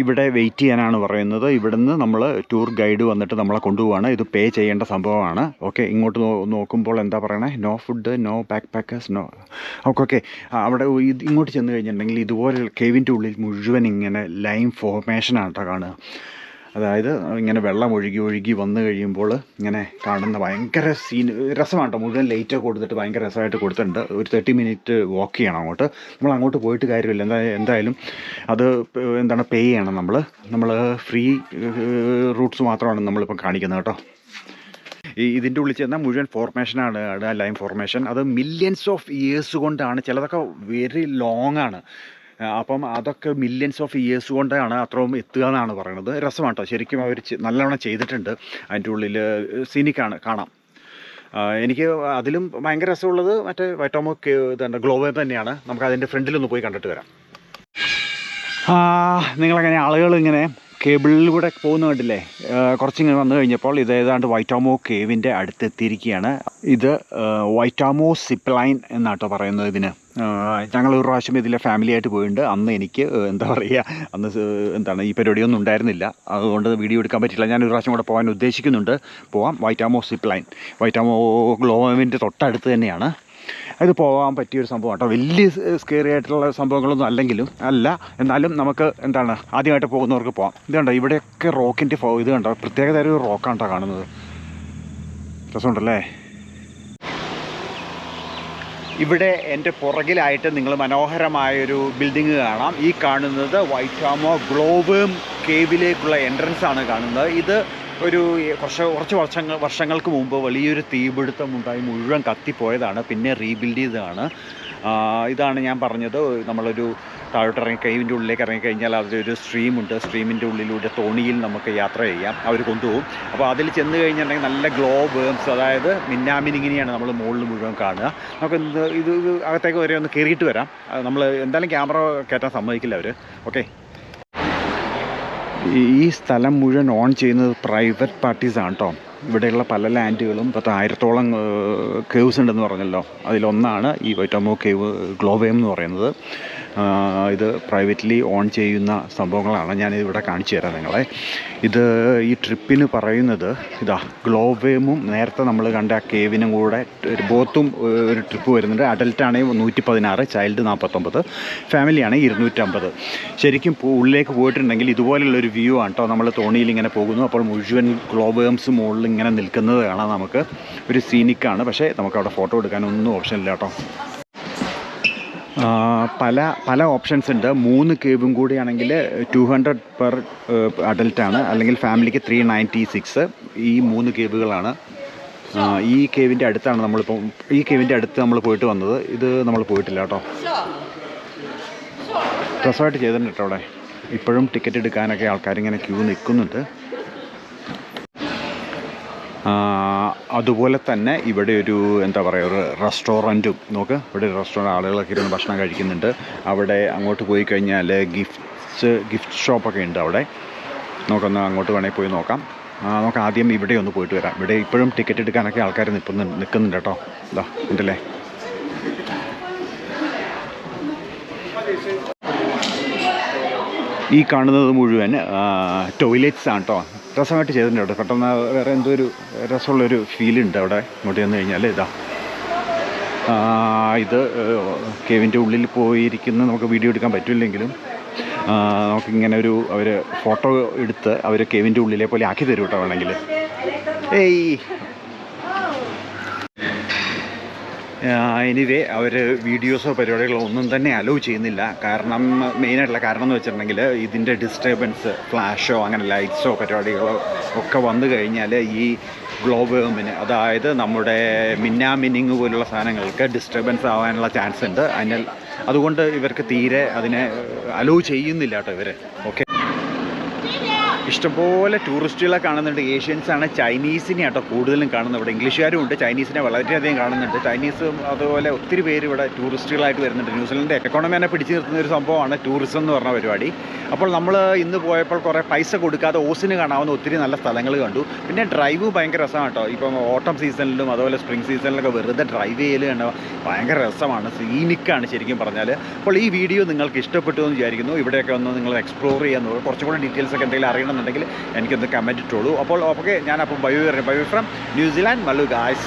ഇവിടെ വെയിറ്റ് ചെയ്യാനാണ് പറയുന്നത്. ഇവിടുന്ന് നമ്മൾ ടൂർ ഗൈഡ് വന്നിട്ട് നമ്മളെ കൊണ്ടുപോവാണ്. ഇത് പേ ചെയ്യേണ്ട സംഭവമാണ്. ഓക്കെ ഇങ്ങോട്ട് നോക്കുമ്പോൾ എന്താ പറയണേ? No food no backpackers no okay okay അവിടെ ഇങ്ങോട്ട് ചെന്ന് കഴിഞ്ഞിട്ടുണ്ടെങ്കിൽ ഇതുപോലെ കേവിന്റെ ഉള്ളിൽ മുഴുവൻ ഇങ്ങനെ ലൈം ഫോർമേഷനാണ് കേട്ടോ കാണുക. അതായത് ഇങ്ങനെ വെള്ളം ഒഴുകി ഒഴുകി വന്നു കഴിയുമ്പോൾ ഇങ്ങനെ കാണുന്ന ഭയങ്കര സീൻ രസമാണ് കേട്ടോ മുഴുവൻ ലൈറ്റൊക്കെ കൊടുത്തിട്ട് ഭയങ്കര രസമായിട്ട് കൊടുത്തിട്ടുണ്ട്. ഒരു തേർട്ടി മിനിറ്റ് വാക്ക് ചെയ്യണം അങ്ങോട്ട്. നമ്മൾ അങ്ങോട്ട് പോയിട്ട് കാര്യമില്ല. എന്താ എന്തായാലും അത് എന്താണ് പേ ചെയ്യണം നമ്മൾ നമ്മൾ ഫ്രീ റൂട്ട്സ് മാത്രമാണ് നമ്മളിപ്പോൾ കാണിക്കുന്നത് കേട്ടോ. ഈ ഇതിന്റെ ഉള്ളിൽ ചെന്നാൽ മുഴുവൻ ഫോർമേഷനാണ് ലൈൻ ഫോർമേഷൻ അത് മില്യൻസ് ഓഫ് ഇയേഴ്സ് കൊണ്ടാണ്. ചിലതൊക്കെ വെരി ലോങ് ആണ്. അപ്പം അതൊക്കെ മില്യൻസ് ഓഫ് ഇയേഴ്സ് കൊണ്ടാണ് അത്രയും എത്തുക എന്നാണ് പറയുന്നത്. രസമാണ് കേട്ടോ ശരിക്കും അവർ നല്ലവണ്ണം ചെയ്തിട്ടുണ്ട്. അതിന്റെ ഉള്ളിൽ സീനിക്കാണ് കാണാം. എനിക്ക് അതിലും ഭയങ്കര രസമുള്ളത് മറ്റേ വൈറ്റോമോ ഇതുണ്ട് ഗ്ലോബൽ തന്നെയാണ്. നമുക്ക് അതിന്റെ ഫ്രണ്ടിലൊന്ന് പോയി കണ്ടിട്ട് വരാം. നിങ്ങളങ്ങനെ ആളുകൾ ഇങ്ങനെ കേബിളിലൂടെ പോകുന്ന കണ്ടില്ലേ കുറച്ചിങ്ങനെ വന്നു കഴിഞ്ഞപ്പോൾ ഇത് ഏതാണ്ട് വൈറ്റാമോ കേവിന്റെ അടുത്ത് എത്തിയിരിക്കുകയാണ് ഇത് വൈറ്റാമോ സിപ്പ് ലൈൻ എന്നാട്ടോ പറയുന്നത് ഇതിന്. ഞങ്ങൾ ഒരു പ്രാവശ്യം ഇതിലെ ഫാമിലി ആയിട്ട് പോയിട്ടുണ്ട്. അന്ന് എനിക്ക് എന്താ പറയുക അന്ന് എന്താണ് ഈ പരിപാടിയൊന്നും ഉണ്ടായിരുന്നില്ല. അതുകൊണ്ട് വീഡിയോ എടുക്കാൻ പറ്റില്ല ഞാൻ ഒരു പ്രാവശ്യം കൂടെ പോകാൻ ഉദ്ദേശിക്കുന്നുണ്ട്. പോവാം. വൈറ്റാമോ സിപ്പ് ലൈൻ വൈറ്റാമോ ഗ്ലോവിന്റെ തൊട്ടടുത്ത് തന്നെയാണ്. ഇത് പോകാൻ പറ്റിയൊരു സംഭവം കേട്ടോ. വലിയ സ്കേറി ആയിട്ടുള്ള സംഭവങ്ങളൊന്നും അല്ലെങ്കിലും അല്ല എന്നാലും നമുക്ക് എന്താണ് ആദ്യമായിട്ട് പോകുന്നവർക്ക് പോകാം. ഇത് കണ്ടോ ഇവിടെയൊക്കെ റോക്കിന്റെ ഇത് കണ്ടോ പ്രത്യേകത ഒരു റോക്കാണ് കേട്ടോ കാണുന്നത്. രസമുണ്ടല്ലേ? ഇവിടെ എന്റെ പുറകിലായിട്ട് നിങ്ങൾ മനോഹരമായൊരു ബിൽഡിങ് കാണാം. ഈ കാണുന്നത് വൈറ്റാമോ ഗ്ലോബും കേവിലേക്കുള്ള എൻട്രൻസ് ആണ് കാണുന്നത്. ഇത് ഒരു കുറച്ച് കുറച്ച് വർഷങ്ങൾ വർഷങ്ങൾക്ക് മുമ്പ് വലിയൊരു തീപിടുത്തം ഉണ്ടായി മുഴുവൻ കത്തിപ്പോയതാണ് പിന്നെ റീബിൽഡ് ചെയ്തതാണ്. ഇതാണ് ഞാൻ പറഞ്ഞത് നമ്മളൊരു താഴോട്ട് ഇറങ്ങി കൈവിന്റെ ഉള്ളിലേക്ക് ഇറങ്ങിക്കഴിഞ്ഞാൽ അതിലൊരു സ്ട്രീമുണ്ട് സ്ട്രീമിന്റെ ഉള്ളിലൂടെ തോണിയിൽ നമുക്ക് യാത്ര ചെയ്യാം അവർ കൊണ്ടുപോകും. അപ്പോൾ അതിൽ ചെന്ന് കഴിഞ്ഞിട്ടുണ്ടെങ്കിൽ നല്ല ഗ്ലോ വേംസ് അതായത് മിന്നാമിനിങ്ങനെയാണ് നമ്മൾ മുകളിൽ മുഴുവൻ കാണുക. നമുക്ക് ഇത് ഇത് അകത്തേക്ക് വരെ ഒന്ന് കയറിയിട്ട് വരാം. നമ്മൾ എന്തായാലും ക്യാമറ കയറ്റാൻ സമ്മതിക്കില്ല അവർ ഓക്കെ ഈ സ്ഥലം മുഴുവൻ ഓൺ ചെയ്യുന്നത് പ്രൈവറ്റ് പാർട്ടീസാണ് കേട്ടോ ഇവിടെയുള്ള പല ലാൻഡുകളും പത്ത് ആയിരത്തോളം കേവ്സ് ഉണ്ടെന്ന് പറഞ്ഞല്ലോ. അതിലൊന്നാണ് ഈ വൈറ്റോമോ കേവ് ഗ്ലോവേം എന്ന് പറയുന്നത്. ഇത് പ്രൈവറ്റ്ലി ഓൺ ചെയ്യുന്ന സംഭവങ്ങളാണ് ഞാനിതിവിടെ കാണിച്ചു തരാം നിങ്ങളെ. ഇത് ഈ ട്രിപ്പിന് പറയുന്നത് ഇതാ ഗ്ലോവേമും നേരത്തെ നമ്മൾ കണ്ട ആ കേവിനും കൂടെ ബോത്തും ഒരു ട്രിപ്പ് വരുന്നുണ്ട്. അഡൽട്ട് ആണെങ്കിൽ നൂറ്റി പതിനാറ് ചൈൽഡ് നാൽപ്പത്തൊമ്പത് ഫാമിലി ആണെങ്കിൽ ഇരുന്നൂറ്റമ്പത്. ശരിക്കും ഉള്ളിലേക്ക് പോയിട്ടുണ്ടെങ്കിൽ ഇതുപോലുള്ളൊരു വ്യൂ ആണ് കേട്ടോ നമ്മൾ തോണിയിൽ ഇങ്ങനെ പോകുന്നു അപ്പോൾ മുഴുവൻ ഗ്ലോബേംസ് മുകളിൽ ഇങ്ങനെ നിൽക്കുന്നത് കാണാം നമുക്ക്. ഒരു സീനിക്കാണ് പക്ഷേ നമുക്ക് അവിടെ ഫോട്ടോ എടുക്കാനൊന്നും ഓപ്ഷൻ ഇല്ല കേട്ടോ പല പല ഓപ്ഷൻസ് ഉണ്ട്. മൂന്ന് കേവും കൂടിയാണെങ്കിൽ ടു ഹൺഡ്രഡ് പെർ അഡൽട്ടാണ് അല്ലെങ്കിൽ ഫാമിലിക്ക് ത്രീ നയന്റി സിക്സ് ഈ മൂന്ന് കേവുകളാണ് ഈ കേവിന്റെ അടുത്താണ് നമ്മളിപ്പോൾ ഈ കേവിന്റെ അടുത്ത് നമ്മൾ പോയിട്ട് വന്നത്. ഇത് നമ്മൾ പോയിട്ടില്ല കേട്ടോ. രസമായിട്ട് ചെയ്തിട്ടുണ്ട് കേട്ടോ അവിടെ. ഇപ്പോഴും ടിക്കറ്റ് എടുക്കാനൊക്കെ ആൾക്കാരിങ്ങനെ ക്യൂ നിൽക്കുന്നുണ്ട്. അതുപോലെ തന്നെ ഇവിടെ ഒരു എന്താ പറയുക ഒരു റെസ്റ്റോറന്റും നോക്ക് ഇവിടെ ഒരു റെസ്റ്റോറന്റ് ആളുകളൊക്കെ ഇരുന്ന് ഭക്ഷണം കഴിക്കുന്നുണ്ട്. അവിടെ അങ്ങോട്ട് പോയി കഴിഞ്ഞാൽ ഗിഫ്റ്റ്സ് ഗിഫ്റ്റ് ഷോപ്പൊക്കെ ഉണ്ട് അവിടെ. നമുക്കൊന്ന് അങ്ങോട്ട് വേണമെങ്കിൽ പോയി നോക്കാം. നമുക്ക് ആദ്യം ഇവിടെ ഒന്ന് പോയിട്ട് വരാം. ഇവിടെ ഇപ്പോഴും ടിക്കറ്റ് എടുക്കാനൊക്കെ ആൾക്കാർ നിൽക്കുന്നു നിൽക്കുന്നുണ്ട് കേട്ടോ. ഇതാ ഉണ്ടല്ലേ? ഈ കാണുന്നത് മുഴുവൻ ടോയ്ലറ്റ്സ് ആണ് കേട്ടോ രസമായിട്ട് ചെയ്തിട്ടുണ്ട് കേട്ടോ പെട്ടെന്ന് വേറെ എന്തോ ഒരു രസമുള്ളൊരു ഫീലുണ്ട് അവിടെ. ഇങ്ങോട്ട് ചെന്ന് കഴിഞ്ഞാൽ ഇതാ. ഇത് കേവിന്റെ ഉള്ളിൽ പോയിരിക്കുന്ന നമുക്ക് വീഡിയോ എടുക്കാൻ പറ്റില്ലെങ്കിലും നമുക്കിങ്ങനെ ഒരു അവർ ഫോട്ടോ എടുത്ത് അവർ കേവിന്റെ ഉള്ളിലെ പോലെ ആക്കി തരും കേട്ടോ വേണമെങ്കിൽ ഏയ്! എനിവേ അവർ വീഡിയോസോ പരിപാടികളോ ഒന്നും തന്നെ അലോ ചെയ്യുന്നില്ല. കാരണം മെയിനായിട്ടുള്ള കാരണം എന്ന് വെച്ചിട്ടുണ്ടെങ്കിൽ ഇതിന്റെ ഡിസ്റ്റർബൻസ് ഫ്ലാഷോ അങ്ങനെ ലൈറ്റ്സോ പരിപാടികളോ ഒക്കെ വന്നു കഴിഞ്ഞാൽ ഈ ഗ്ലോബേമിന് അതായത് നമ്മുടെ മിന്നാമിന്നിങ് പോലുള്ള സാധനങ്ങൾക്ക് ഡിസ്റ്റർബൻസ് ആവാനുള്ള ചാൻസ് ഉണ്ട്. അതിനാൽ അതുകൊണ്ട് ഇവർക്ക് തീരെ അതിനെ അലോ ചെയ്യുന്നില്ല കേട്ടോ ഇവർ ഓക്കെ ഇഷ്ടംപോലെ ടൂറിസ്റ്റുകളെ കാണുന്നുണ്ട്. ഏഷ്യൻസാണ് ചൈനീസിനെ കേട്ടോ കൂടുതലും കാണുന്നത്. ഇവിടെ ഇംഗ്ലീഷുകാരും ഉണ്ട് ചൈനീസിനെ വളരെയധികം കാണുന്നുണ്ട്. ചൈനീസും അതുപോലെ ഒത്തിരി പേര് ഇവിടെ ടൂറിസ്റ്റുകളായിട്ട് വരുന്നുണ്ട്. ന്യൂസിലൻഡ് എക്കോണമി തന്നെ പിടിച്ചു നിർത്തുന്ന ഒരു സംഭവമാണ് ടൂറിസം എന്ന് പറഞ്ഞ പരിപാടി. അപ്പോൾ നമ്മൾ ഇന്ന് പോയപ്പോൾ കുറേ പൈസ കൊടുക്കാതെ ഓസിന് കാണാവുന്ന ഒത്തിരി നല്ല സ്ഥലങ്ങൾ കണ്ടു. പിന്നെ ഡ്രൈവ് ഭയങ്കര രസമാണ് കേട്ടോ. ഇപ്പം ഓട്ടം സീസണിലും അതുപോലെ സ്പ്രിംഗ് സീസണിലൊക്കെ വെറുതെ ഡ്രൈവ് ചെയ്യൽ കണ്ട ഭയങ്കര രസമാണ്. സീനിക്കാണ് ശരിക്കും പറഞ്ഞാൽ അപ്പോൾ ഈ വീഡിയോ നിങ്ങൾക്ക് ഇഷ്ടപ്പെട്ടു എന്ന് വിചാരിക്കുന്നു. ഇവിടെയൊക്കെ ഒന്ന് നിങ്ങൾ എക്സ്പ്ലോർ ചെയ്യാൻ കുറച്ചും കൂടെ ഡീറ്റെയിൽസ് ഒക്കെ എന്തെങ്കിലും അറിയണമെന്നുണ്ടെങ്കിൽ എനിക്കൊന്ന് കമന്റ് ഇട്ടോളൂ. അപ്പോൾ ഓക്കെ ഞാൻ അപ്പം bye bio from New Zealand Mallu guys